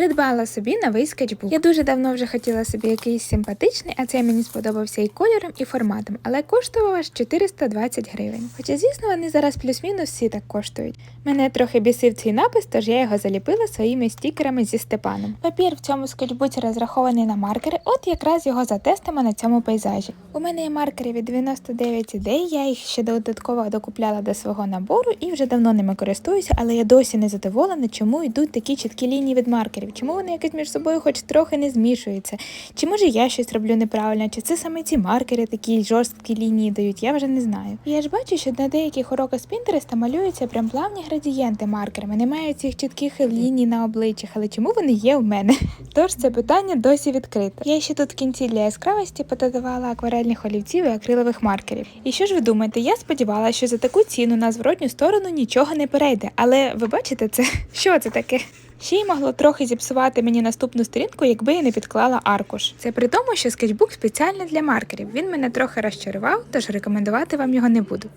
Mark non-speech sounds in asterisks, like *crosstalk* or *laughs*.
Придбала собі новий скетчбук. Я дуже давно вже хотіла собі якийсь симпатичний, а цей мені сподобався і кольором, і форматом, але коштував аж 420 гривень. Хоча, звісно, вони зараз плюс-мінус всі так коштують. Мене трохи бісив цей напис, тож я його заліпила своїми стікерами зі Степаном. Папір в цьому скетчбуці розрахований на маркери, от якраз його затестимо на цьому пейзажі. У мене є маркери від 99 ідей, я їх ще додатково докупляла до свого набору і вже давно ними користуюся, але я досі не задоволена, чому йдуть такі чіткі лінії від маркерів, чому вони якось між собою хоч трохи не змішуються. Чи може я щось роблю неправильно, чи це саме ці маркери такі жорсткі лінії дають, я вже не знаю. Я ж бачу, що на деяких уроках з Пінтереста малюються прям плавні градієнти маркерами, немає цих чітких ліній на обличчях, але чому вони є в мене? *laughs* Тож це питання досі відкрите. Я ще тут в кінці для яскравості пододавала акварельних олівців і акрилових маркерів. І що ж ви думаєте? Я сподівалася, що за таку ціну на зворотню сторону нічого не перейде. Але ви бачите це? *laughs* Що це таке? Ще й могло трохи зіпсувати мені наступну сторінку, якби я не підклала аркуш. Це при тому, що скетчбук спеціально для маркерів. Він мене трохи розчарував, тож рекомендувати вам його не буду.